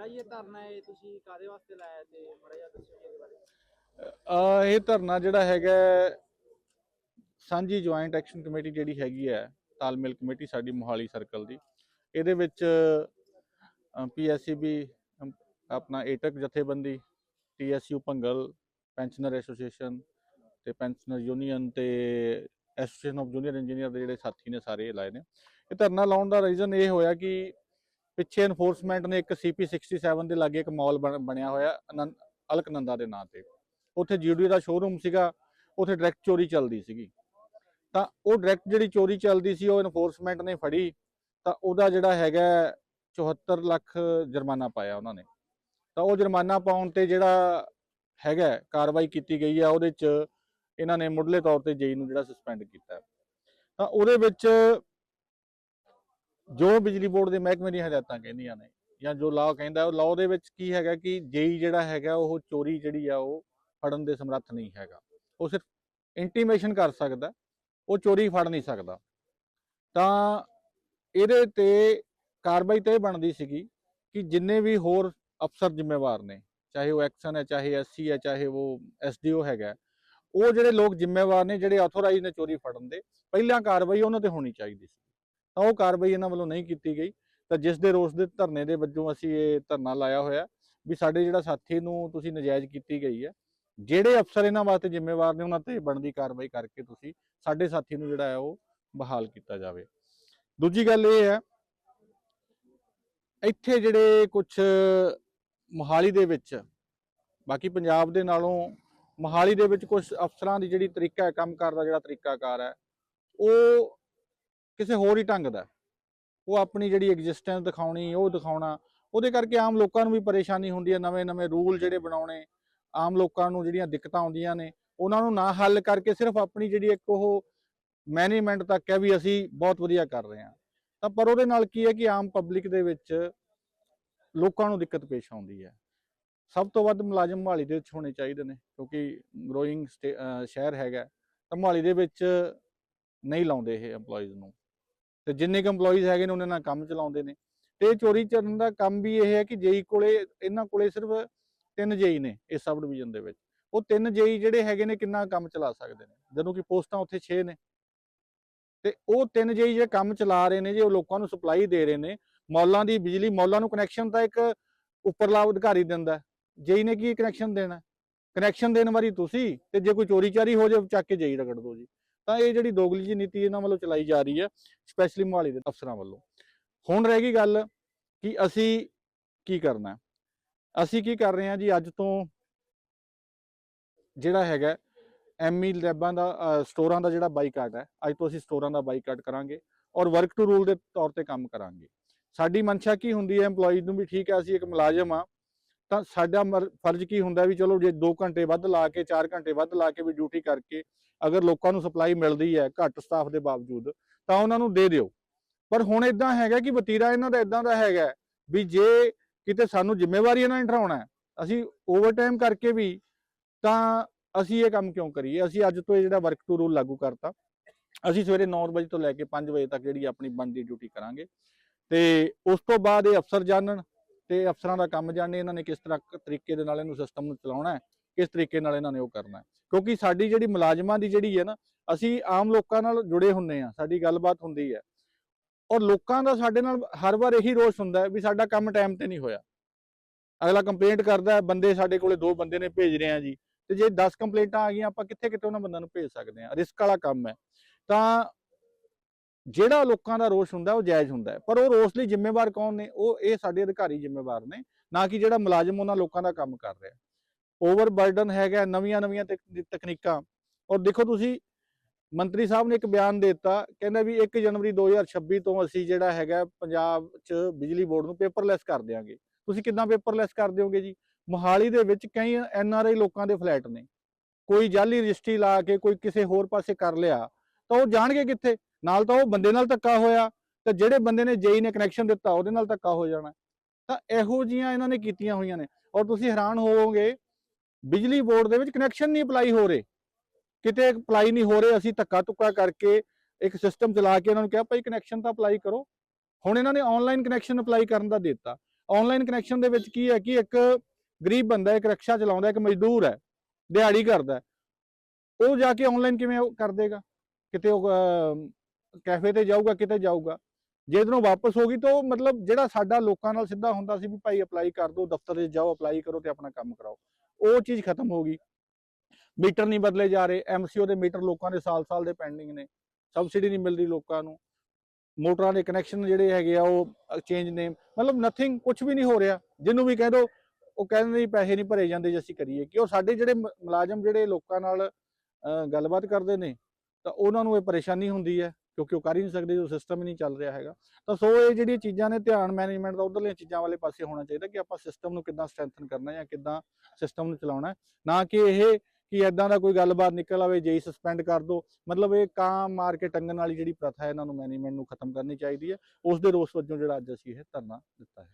ਜਿਹੜਾ ਇਹ ਧਰਨਾ ਹੈ ਤੁਸੀਂ ਕਾਦੇ ਵਾਸਤੇ ਲਾਇਆ ਤੇ ਮੜਾ ਜਿਹਾ ਦੱਸੋ ਜੀ ਇਹਦੇ ਬਾਰੇ। ਇਹ ਧਰਨਾ ਜਿਹੜਾ ਹੈਗਾ ਸਾਂਝੀ ਜੁਆਇੰਟ ਐਕਸ਼ਨ ਕਮੇਟੀ ਜਿਹੜੀ ਹੈਗੀ ਹੈ, ਤਾਲਮੇਲ ਕਮੇਟੀ ਸਾਡੀ ਮੋਹਾਲੀ ਸਰਕਲ ਦੀ। ਇਹਦੇ ਵਿੱਚ ਪੀਐਸਸੀਬੀ ਆਪਣਾ ਏਟਕ ਜਥੇਬੰਦੀ ਟੀਐਸਯੂ ਭੰਗਲ ਪੈਨਸ਼ਨਰ ਐਸੋਸੀਏਸ਼ਨ ਤੇ ਪੈਨਸ਼ਨਰ ਯੂਨੀਅਨ ਤੇ ਐਸੋਸੀਏਸ਼ਨ ਆਫ ਜੂਨੀਅਰ ਇੰਜੀਨੀਅਰ ਦੇ ਜਿਹੜੇ ਸਾਥੀ ਨੇ ਸਾਰੇ ਲਾਏ ਨੇ। ਇਹ ਧਰਨਾ ਲਾਉਣ ਦਾ ਰੀਜ਼ਨ ਇਹ ਹੋਇਆ ਕਿ ਪਿੱਛੇ ਐਨਫੋਰਸਮੈਂਟ ਨੇ ਇੱਕ ਸੀਪੀ 67 ਦੇ ਲਾਗੇ ਇੱਕ ਮਾਲ ਬਣਿਆ ਹੋਇਆ, ਅਨੰਦ, ਅਲਕਨੰਦਾ ਦੇ ਨਾਂ ਤੇ। ਉੱਥੇ ਜੀਡੀ ਦਾ ਸ਼ੋਰੂਮ ਸੀਗਾ, ਉੱਥੇ ਡਾਇਰੈਕਟ ਚੋਰੀ ਚੱਲਦੀ ਸੀਗੀ। ਤਾਂ ਉਹ ਡਾਇਰੈਕਟ ਜਿਹੜੀ ਚੋਰੀ ਚੱਲਦੀ ਸੀ, ਉਹ ਐਨਫੋਰਸਮੈਂਟ ਨੇ ਫੜੀ, ਤਾਂ ਉਹਦਾ ਜਿਹੜਾ ਹੈਗਾ 74 ਲੱਖ ਜੁਰਮਾਨਾ ਪਾਇਆ ਉਹਨਾਂ ਨੇ। ਤਾਂ ਉਹ ਜੁਰਮਾਨਾ ਪਾਉਣ ਤੇ ਜਿਹੜਾ ਹੈਗਾ, ਕਾਰਵਾਈ ਕੀਤੀ ਗਈ ਹੈ ਉਹਦੇ ਚ ਇਹਨਾਂ ਨੇ ਮੁੱਢਲੇ ਤੌਰ ਤੇ ਜੇਈ ਨੂੰ ਜਿਹੜਾ ਸਸਪੈਂਡ ਕੀਤਾ। ਤਾਂ ਉਹਦੇ ਵਿੱਚ ਜੋ ਬਿਜਲੀ ਬੋਰਡ ਦੇ ਮਹਿਕਮੇ ਦੀਆਂ ਹਦਾਇਤਾਂ ਕਹਿੰਦੀਆਂ ਨੇ ਜਾਂ ਜੋ ਲਾਅ ਕਹਿੰਦਾ, ਉਹ ਲਾਅ ਦੇ ਵਿੱਚ ਕੀ ਹੈਗਾ ਕਿ ਜੇਈ ਜਿਹੜਾ ਹੈਗਾ, ਉਹ ਚੋਰੀ ਜਿਹੜੀ ਆ, ਉਹ ਫੜਨ ਦੇ ਸਮਰੱਥ ਨਹੀਂ ਹੈਗਾ। ਉਹ ਸਿਰਫ ਇੰਟੀਮੇਸ਼ਨ ਕਰ ਸਕਦਾ, ਉਹ ਚੋਰੀ ਫੜ ਨਹੀਂ ਸਕਦਾ। ਤਾਂ ਇਹਦੇ ਤੇ ਕਾਰਵਾਈ ਤੇ ਇਹ ਬਣਦੀ ਸੀਗੀ ਕਿ ਜਿੰਨੇ ਵੀ ਹੋਰ ਅਫਸਰ ਜ਼ਿੰਮੇਵਾਰ ਨੇ, ਚਾਹੇ ਉਹ ਐਕਸ਼ਨ ਹੈ, ਚਾਹੇ ਐਸਸੀ ਹੈ, ਚਾਹੇ ਉਹ ਐਸਡੀਓ ਹੈਗਾ, ਉਹ ਜਿਹੜੇ ਲੋਕ ਜ਼ਿੰਮੇਵਾਰ ਨੇ, ਜਿਹੜੇ ਆਥੋਰਾਈਜ਼ ਨੇ ਚੋਰੀ ਫੜਨ ਦੇ, ਪਹਿਲਾਂ ਕਾਰਵਾਈ ਉਹਨਾਂ ਤੇ ਹੋਣੀ ਚਾਹੀਦੀ ਸੀ। ਤਾਂ ਉਹ ਕਾਰਵਾਈ ਇਹਨਾਂ ਵੱਲੋਂ ਨਹੀਂ ਕੀਤੀ ਗਈ। ਤਾਂ ਜਿਸ ਦੇ ਰੋਸ ਦੇ ਧਰਨੇ ਦੇ ਵਜੋਂ ਅਸੀਂ ਇਹ ਧਰਨਾ ਲਾਇਆ ਹੋਇਆ ਵੀ ਸਾਡੇ ਜਿਹੜਾ ਸਾਥੀ ਨੂੰ ਤੁਸੀਂ ਨਜਾਇਜ਼ ਕੀਤੀ ਗਈ ਹੈ, ਜਿਹੜੇ ਅਫਸਰ ਇਹਨਾਂ ਵਾਸਤੇ ਜ਼ਿੰਮੇਵਾਰ ਨੇ, ਉਹਨਾਂ ਤੇ ਬਣਦੀ ਕਾਰਵਾਈ ਕਰਕੇ ਤੁਸੀਂ ਸਾਡੇ ਸਾਥੀ ਨੂੰ ਜਿਹੜਾ ਹੈ ਉਹ ਬਹਾਲ ਕੀਤਾ ਜਾਵੇ। ਦੂਜੀ ਗੱਲ ਇਹ ਹੈ, ਇੱਥੇ ਜਿਹੜੇ ਕੁਝ ਮੋਹਾਲੀ ਦੇ ਵਿੱਚ, ਬਾਕੀ ਪੰਜਾਬ ਦੇ ਨਾਲੋਂ ਮੋਹਾਲੀ ਦੇ ਵਿੱਚ ਕੁਝ ਅਫਸਰਾਂ ਦੀ ਜਿਹੜੀ ਤਰੀਕਾ ਹੈ, ਕੰਮ ਕਰਨ ਦਾ ਜਿਹੜਾ ਤਰੀਕਾਕਾਰ ਹੈ, ਉਹ ਕਿਸੇ ਹੋਰ ਹੀ ਢੰਗ ਦਾ। ਉਹ ਆਪਣੀ ਜਿਹੜੀ ਐਗਜ਼ਿਸਟੈਂਸ ਦਿਖਾਉਣੀ, ਉਹ ਦਿਖਾਉਣਾ, ਉਹਦੇ ਕਰਕੇ ਆਮ ਲੋਕਾਂ ਨੂੰ ਵੀ ਪਰੇਸ਼ਾਨੀ ਹੁੰਦੀ ਹੈ ਨਵੇਂ ਨਵੇਂ ਰੂਲ ਜਿਹੜੇ ਬਣਾਉਣੇ, ਆਮ ਲੋਕਾਂ ਨੂੰ ਜਿਹੜੀਆਂ ਦਿੱਕਤਾਂ ਆਉਂਦੀਆਂ ਨੇ, ਉਹਨਾਂ ਨੂੰ ਨਾ ਹੱਲ ਕਰਕੇ ਸਿਰਫ ਆਪਣੀ ਜਿਹੜੀ ਇੱਕ ਉਹ ਮੈਨੇਜਮੈਂਟ ਤੱਕ ਹੈ ਵੀ ਅਸੀਂ ਬਹੁਤ ਵਧੀਆ ਕਰ ਰਹੇ ਹਾਂ। ਤਾਂ ਪਰ ਉਹਦੇ ਨਾਲ ਕੀ ਹੈ ਕਿ ਆਮ ਪਬਲਿਕ ਦੇ ਵਿੱਚ ਲੋਕਾਂ ਨੂੰ ਦਿੱਕਤ ਪੇਸ਼ ਆਉਂਦੀ ਹੈ। ਸਭ ਤੋਂ ਵੱਧ ਮੁਲਾਜ਼ਮ ਮੋਹਾਲੀ ਦੇ ਵਿੱਚ ਹੋਣੇ ਚਾਹੀਦੇ ਨੇ, ਕਿਉਂਕਿ ਗਰੋਇੰਗ ਸ਼ਹਿਰ ਹੈਗਾ, ਤਾਂ ਮੋਹਾਲੀ ਦੇ ਵਿੱਚ ਨਹੀਂ ਲਾਉਂਦੇ ਇਹ EMPLOYEES ਨੂੰ। ਤੇ ਜਿੰਨੇ ਕੁ EMPLOYEES ਹੈਗੇ ਨੇ, ਉਹਨਾਂ ਨਾਲ ਕੰਮ ਚਲਾਉਂਦੇ ਨੇ। ਤੇ ਚੋਰੀ ਕਰਨ ਦਾ ਕੰਮ ਵੀ ਇਹ ਹੈ ਕਿ ਜੇਈ ਕੋਲੇ, ਇਹਨਾਂ ਕੋਲੇ ਸਿਰਫ ਤਿੰਨ ਜੇਈ ਨੇ ਇਸ ਸਬ ਡਿਵੀਜ਼ਨ ਦੇ ਵਿੱਚ। ਉਹ ਤਿੰਨ ਜੇਈ ਜਿਹੜੇ ਹੈਗੇ ਨੇ, ਕਿੰਨਾ ਕੰਮ ਚਲਾ ਸਕਦੇ ਨੇ? ਜਦੋਂ ਕਿ ਪੋਸਟਾਂ ਉੱਥੇ 6 ਨੇ। ਤੇ ਉਹ ਤਿੰਨ ਜੇਈ ਜੇ ਕੰਮ ਚਲਾ ਰਹੇ ਨੇ, ਜੇ ਉਹ ਲੋਕਾਂ ਨੂੰ ਸਪਲਾਈ ਦੇ ਰਹੇ ਨੇ, ਮੌਲਾਂ ਦੀ ਬਿਜਲੀ, ਮੌਲਾਂ ਨੂੰ ਕਨੈਕਸ਼ਨ ਤਾਂ ਇੱਕ ਉੱਪਰਲਾ ਅਧਿਕਾਰੀ ਦਿੰਦਾ ਜੇਈ ਨੇ ਕੀ ਕਨੈਕਸ਼ਨ ਦੇਣਾ? ਕਨੈਕਸ਼ਨ ਦੇਣ ਵਾਰੀ ਤੁਸੀਂ, ਤੇ ਜੇ ਕੋਈ ਚੋਰੀ ਚਾਰੀ ਹੋ ਜਾਵੇ, ਚੱਕ ਕੇ ਜੇਈ ਰਗੜ ਦੋ ਜੀ। ਤਾਂ ਇਹ ਜਿਹੜੀ ਦੋਗਲੀ ਜੀ ਨੀਤੀ ਇਹਨਾਂ ਵੱਲੋਂ ਚਲਾਈ ਜਾ ਰਹੀ ਹੈ ਸਪੈਸ਼ਲੀ ਮੋਹਾਲੀ ਦੇ ਅਫਸਰਾਂ ਵੱਲੋਂ। ਹੁਣ ਰਹਿ ਗਈ ਗੱਲ ਕਿ ਅਸੀਂ ਕੀ ਕਰਨਾ ਅਸੀਂ ਕੀ ਕਰ ਰਹੇ ਹਾਂ ਜੀ, ਅੱਜ ਤੋਂ ਜਿਹੜਾ ਹੈਗਾ ਐਮਈ ਲੈਬਾਂ ਦਾ ਸਟੋਰਾਂ ਦਾ ਜਿਹੜਾ ਬਾਈਕਾਟ ਹੈ, ਅੱਜ ਤੋਂ ਅਸੀਂ ਸਟੋਰਾਂ ਦਾ ਬਾਈਕਾਟ ਕਰਾਂਗੇ ਔਰ ਵਰਕ ਟੂ ਰੂਲ ਦੇ ਤੌਰ ਤੇ ਕੰਮ ਕਰਾਂਗੇ। ਸਾਡੀ ਮਨਸ਼ਾ ਕੀ ਹੁੰਦੀ ਹੈ, EMPLOYEES ਨੂੰ ਵੀ ਠੀਕ ਹੈ, ਅਸੀਂ ਇੱਕ ਮੁਲਾਜ਼ਮ ਆ ਤਾਂ ਸਾਡਾ ਫਰਜ਼ ਕੀ ਹੁੰਦਾ ਵੀ ਚਲੋ ਜੇ 2 ਘੰਟੇ ਵੱਧ ਲਾ ਕੇ 4 ਘੰਟੇ ਵੱਧ ਲਾ ਕੇ ਵੀ ਡਿਊਟੀ ਕਰਕੇ ਅਗਰ ਲੋਕਾਂ ਨੂੰ ਸਪਲਾਈ ਮਿਲਦੀ ਹੈ ਘੱਟ ਸਟਾਫ ਦੇ ਬਾਵਜੂਦ, ਤਾਂ ਉਹਨਾਂ ਨੂੰ ਦੇ ਦਿਓ। ਪਰ ਹੁਣ ਇਦਾਂ ਹੈਗਾ ਕਿ ਵਤੀਰਾ ਇਹਨਾਂ ਦਾ ਇਦਾਂ ਦਾ ਹੈਗਾ ਵੀ ਜੇ ਕਿਤੇ ਸਾਨੂੰ ਜ਼ਿੰਮੇਵਾਰੀ ਇਹਨਾਂ ਨੇ ਠਹਿਰਾਉਣਾ ਅਸੀਂ ਓਵਰਟਾਈਮ ਕਰਕੇ ਵੀ ਤਾਂ ਅਸੀਂ ਇਹ ਕੰਮ ਕਿਉਂ ਕਰੀਏ? ਅਸੀਂ ਅੱਜ ਤੋਂ ਇਹ ਜਿਹੜਾ ਵਰਕ ਟੂ ਰੂਲ ਲਾਗੂ ਕਰਤਾ। ਅਸੀਂ ਸਵੇਰੇ 9 ਵਜੇ ਤੋਂ ਲੈ ਕੇ 5 ਵਜੇ ਤੱਕ ਜਿਹੜੀ ਆਪਣੀ ਬਣਦੀ ਡਿਊਟੀ ਕਰਾਂਗੇ। ਤੇ ਉਸ ਤੋਂ ਬਾਅਦ ਇਹ ਅਫਸਰ ਜਾਣਨ ਤੇ ਅਫਸਰਾਂ ਦਾ ਕੰਮ ਜਾਣਨ, ਇਹਨਾਂ ਨੇ ਕਿਸ ਤਰ੍ਹਾਂ ਤਰੀਕੇ ਦੇ ਨਾਲ ਇਹਨੂੰ ਸਿਸਟਮ ਨੂੰ ਚਲਾਉਣਾ ਹੈ। ਕਿਸ ਤਰੀਕੇ ਨਾਲ ਇਹਨਾਂ ਨੇ ਉਹ ਕਰਨਾ ਕਿਉਂਕਿ ਸਾਡੀ ਜਿਹੜੀ ਮੁਲਾਜ਼ਮਾਂ ਦੀ ਜਿਹੜੀ ਹੈ ਨਾ, ਅਸੀਂ ਆਮ ਲੋਕਾਂ ਨਾਲ ਜੁੜੇ ਹੁੰਨੇ ਆ ਸਾਡੀ ਗੱਲਬਾਤ ਹੁੰਦੀ ਹੈ। ਔਰ ਲੋਕਾਂ ਦਾ ਸਾਡੇ ਨਾਲ ਹਰ ਵਾਰ ਇਹੀ ਰੋਸ ਹੁੰਦਾ ਵੀ ਸਾਡਾ ਕੰਮ ਟਾਈਮ ਤੇ ਨਹੀਂ ਹੋਇਆ। ਅਗਲਾ ਕੰਪਲੇਂਟ ਕਰਦਾ ਹੈ, ਬੰਦੇ ਸਾਡੇ ਕੋਲੇ ਦੋ ਬੰਦੇ ਨੇ ਭੇਜ ਰਹੇ ਆ ਜੀ। ਤੇ ਜੇ 10 ਕੰਪਲੇਂਟਾਂ ਆ ਗਈਆਂ, ਆਪਾਂ ਕਿੱਥੇ ਕਿੱਥੇ ਉਹਨਾਂ ਬੰਦਿਆਂ ਨੂੰ ਭੇਜ ਸਕਦੇ ਆ ਰਿਸਕ ਵਾਲਾ ਕੰਮ ਹੈ। ਤਾਂ ਜਿਹੜਾ ਲੋਕਾਂ ਦਾ ਰੋਸ ਹੁੰਦਾ, ਉਹ ਜਾਇਜ਼ ਹੁੰਦਾ ਪਰ ਉਹ ਰੋਸ ਲਈ ਜ਼ਿੰਮੇਵਾਰ ਕੌਣ ਨੇ? ਉਹ ਇਹ ਸਾਡੇ ਅਧਿਕਾਰੀ ਜ਼ਿੰਮੇਵਾਰ ਨੇ, ਨਾ ਕਿ ਜਿਹੜਾ ਮੁਲਾਜ਼ਮ ਉਹਨਾਂ ਲੋਕਾਂ ਦਾ ਕੰਮ ਕਰ ਰਿਹਾ। ਓਵਰਬਰਡਨ ਹੈਗਾ ਨਵੀਆਂ ਨਵੀਆਂ ਤਕਨੀਕਾਂ। ਔਰ ਦੇਖੋ ਤੁਸੀਂ, ਮੰਤਰੀ ਸਾਹਿਬ ਨੇ ਇੱਕ ਬਿਆਨ ਦੇ ਦਿੱਤਾ, ਕਹਿੰਦਾ ਵੀ 1 ਜਨਵਰੀ 2026 ਤੋਂ ਅਸੀਂ ਜਿਹੜਾ ਹੈਗਾ ਪੰਜਾਬ 'ਚ ਬਿਜਲੀ ਬੋਰਡ ਨੂੰ ਪੇਪਰਲੈਸ ਕਰ ਦਿਆਂਗੇ। ਤੁਸੀਂ ਕਿੱਦਾਂ ਪੇਪਰਲੈਸ ਕਰ ਦਿਓਗੇ ਜੀ? ਮੋਹਾਲੀ ਦੇ ਵਿੱਚ ਕਈ ਐਨ ਆਰ ਆਈ ਲੋਕਾਂ ਦੇ ਫਲੈਟ ਨੇ। ਕੋਈ ਜਾਲੀ ਰਜਿਸਟਰੀ ਲਾ ਕੇ ਕੋਈ ਕਿਸੇ ਹੋਰ ਪਾਸੇ ਕਰ ਲਿਆ, ਤਾਂ ਉਹ ਜਾਣਗੇ ਕਿੱਥੇ? ਨਾਲ ਤਾਂ ਉਹ ਬੰਦੇ ਨਾਲ ਧੱਕਾ ਹੋਇਆ, ਤੇ ਜਿਹੜੇ ਬੰਦੇ ਨੇ ਜੇਈ ਨੇ ਕਨੈਕਸ਼ਨ ਦਿੱਤਾ, ਉਹਦੇ ਨਾਲ ਧੱਕਾ ਹੋ ਜਾਣਾ। ਤਾਂ ਇਹੋ ਜੀਆਂ ਇਹਨਾਂ ਨੇ ਕੀਤੀਆਂ ਹੋਈਆਂ ਨੇ। ਔਰ ਤੁਸੀਂ ਹੈਰਾਨ ਹੋਵੋਗੇ ਬਿਜਲੀ ਬੋਰਡ ਦੇ ਵਿੱਚ ਕਨੈਕਸ਼ਨ ਨਹੀਂ ਅਪਲਾਈ ਹੋ ਰਹੇ। ਕਿਤੇ ਅਪਲਾਈ ਨਹੀਂ ਹੋ ਰਹੇ, ਅਸੀਂ ਧੱਕਾ ਤੁੱਕਾ ਕਰਕੇ ਇੱਕ ਸਿਸਟਮ ਚਲਾ ਕੇ ਇਹਨਾਂ ਨੂੰ ਕਿਹਾ, ਭਾਈ ਕਨੈਕਸ਼ਨ ਤਾਂ ਅਪਲਾਈ ਕਰੋ। ਹੁਣ ਇਹਨਾਂ ਨੇ ਆਨਲਾਈਨ ਕਨੈਕਸ਼ਨ ਅਪਲਾਈ ਕਰਨ ਦਾ ਦਿੱਤਾ। ਆਨਲਾਈਨ ਕਨੈਕਸ਼ਨ ਦੇ ਵਿੱਚ ਕੀ ਹੈ ਕਿ ਇੱਕ ਗਰੀਬ ਬੰਦਾ, ਇੱਕ ਰਿਕਸ਼ਾ ਚਲਾਉਂਦਾ, ਇੱਕ ਮਜ਼ਦੂਰ ਹੈ, ਦਿਹਾੜੀ ਕਰਦਾ ਉਹ ਜਾ ਕੇ ਆਨਲਾਈਨ ਕਿਵੇਂ ਉਹ ਕਰ ਦੇਗਾ? ਕਿਤੇ ਉਹ ਕੈਫੇ ਤੇ ਜਾਊਗਾ, ਕਿਤੇ ਜਾਊਗਾ। ਜੇ ਇਧਰੋਂ ਵਾਪਸ ਹੋ ਗਈ ਤਾਂ ਮਤਲਬ ਜਿਹੜਾ ਸਾਡਾ ਲੋਕਾਂ ਨਾਲ ਸਿੱਧਾ ਹੁੰਦਾ ਸੀ ਵੀ ਭਾਈ ਅਪਲਾਈ ਕਰ ਦਿਓ ਦਫ਼ਤਰ 'ਚ ਜਾਓ ਅਪਲਾਈ ਕਰੋ ਤੇ ਆਪਣਾ ਕੰਮ ਕਰਾਓ। ਉਹ ਚੀਜ਼ ਖਤਮ ਹੋ ਗਈ। ਮੀਟਰ ਨਹੀਂ ਬਦਲੇ ਜਾ ਰਹੇ। ਐਮਸੀਓ ਦੇ ਮੀਟਰ ਲੋਕਾਂ ਦੇ ਸਾਲ-ਸਾਲ ਦੇ ਪੈਂਡਿੰਗ ਨੇ। ਸਬਸਿਡੀ ਨਹੀਂ ਮਿਲ ਰਹੀ ਲੋਕਾਂ ਨੂੰ। ਮੋਟਰਾਂ ਦੇ ਕਨੈਕਸ਼ਨ ਜਿਹੜੇ ਹੈਗੇ ਆ, ਉਹ ਚੇਂਜ ਨੇ। ਮਤਲਬ ਨਥਿੰਗ ਕੁਝ ਵੀ ਨਹੀਂ ਹੋ ਰਿਹਾ। ਜਿਹਨੂੰ ਵੀ ਕਹਿ ਦੋ, ਉਹ ਕਹਿੰਦੇ ਨਹੀਂ ਪੈਸੇ ਨਹੀਂ ਭਰੇ ਜਾਂਦੇ ਜੇ ਅਸੀਂ ਕਰੀਏ। ਕਿ ਉਹ ਸਾਡੇ ਜਿਹੜੇ ਮੁਲਾਜ਼ਮ ਜਿਹੜੇ ਲੋਕਾਂ ਨਾਲ ਗੱਲਬਾਤ ਕਰਦੇ ਨੇ, ਤਾਂ ਉਹਨਾਂ ਨੂੰ ਇਹ ਪਰੇਸ਼ਾਨੀ ਹੁੰਦੀ ਹੈ। ਕਿਉਂਕਿ ਉਹ ਕਰ ਹੀ ਨਹੀਂ ਸਕਦੇ ਜੋ ਸਿਸਟਮ ਹੀ ਨਹੀਂ ਚੱਲ ਰਿਹਾ ਹੈਗਾ। ਤਾਂ ਸੋ ਇਹ ਜਿਹੜੀਆਂ ਚੀਜ਼ਾਂ ਨੇ, ਧਿਆਨ ਮੈਨੇਜਮੈਂਟ ਦਾ ਉਧਰਲੀਆਂ ਚੀਜ਼ਾਂ ਵਾਲੇ ਪਾਸੇ ਹੋਣਾ ਚਾਹੀਦਾ ਕਿ ਆਪਾਂ ਸਿਸਟਮ ਨੂੰ ਕਿੱਦਾਂ ਸਟਰੈਂਥਨ ਕਰਨਾ ਜਾਂ ਕਿੱਦਾਂ ਸਿਸਟਮ ਨੂੰ ਚਲਾਉਣਾ ਨਾ ਕਿ ਇਹ ਕਿ ਐਦਾਂ ਦਾ ਕੋਈ ਗੱਲਬਾਤ ਨਿਕਲ ਆਵੇ ਜੇਈ ਸਸਪੈਂਡ ਕਰ ਦੋ। ਮਤਲਬ ਇਹ ਕਾਂ ਮਾਰ ਕੇ ਟੰਗਣ ਵਾਲੀ ਜਿਹੜੀ ਪ੍ਰਥਾ ਹੈ, ਇਹਨਾਂ ਨੂੰ ਮੈਨੇਜਮੈਂਟ ਨੂੰ ਖਤਮ ਕਰਨੀ ਚਾਹੀਦੀ ਹੈ। ਉਸ ਦੇ ਰੋਸ ਵਜੋਂ ਜਿਹੜਾ ਅੱਜ ਅਸੀਂ ਇਹ ਧਰਨਾ ਦਿੱਤਾ ਹੈ।